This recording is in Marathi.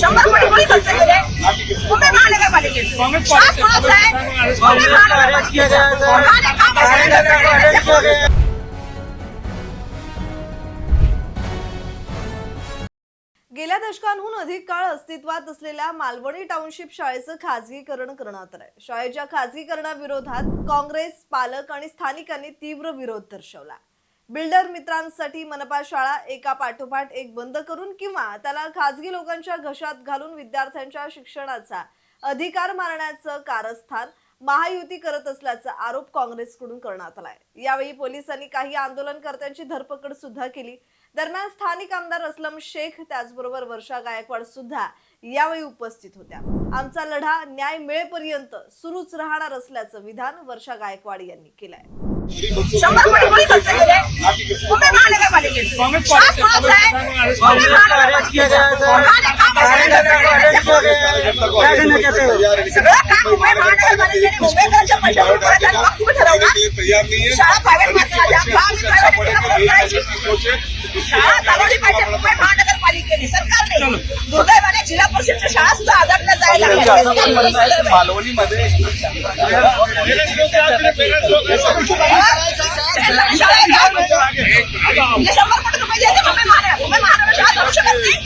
शंभर कोटी कोणी खर्च केले मुंबई महानगरपालिकेत? आहे गेल्या दशकांहून अधिक काळ अस्तित्वात असलेल्या मालवणी टाउनशिप शाळेचं खाजगीकरण करण्यात आलंय. शाळेच्या खाजगीकरणाविरोधात काँग्रेस पालक आणि स्थानिकांनी तीव्र विरोध दर्शवला बिल्डर मित्रांसाठी मनपा शाळा एका पाठोपाठ एक बंद करून किंवा त्याला खाजगी लोकांच्या घशात घालून विद्यार्थ्यांच्या शिक्षणाचा अधिकार मारण्याचं कारस्थान महायुती करत असल्याचा आरोप काँग्रेसकडून करण्यात आलाय. यावेळी पोलिसांनी काही आंदोलनकर्त्यांची धरपकड सुद्धा केली. दरम्यान स्थानिक आमदार असलम शेख त्याचबरोबर वर्षा गायकवाड सुद्धा यावेळी उपस्थित होत्या. आमचा लढा न्याय मिळेपर्यंत सुरूच राहणार असल्याचं विधान वर्षा गायकवाड यांनी केलंय. शंभर कोटी कोणी खर्च केले? सगळं काम मुंबई महानगरपालिकेने मुंबईकरांच्या पैशातून करत आहे. मग तुम्ही ठरवणार शाळा प्रायव्हेट शाळा चालवली पाहिजे मुंबई महानगरपालिकेने सरकारने परिषदच्या शाळा सुद्धा आदरल्या जायला. मालवणीमध्ये. शंभर कोटी रुपये द्यायचे मुंबई महानगर मुंबई महानगर शाळा चालू शकत नाही.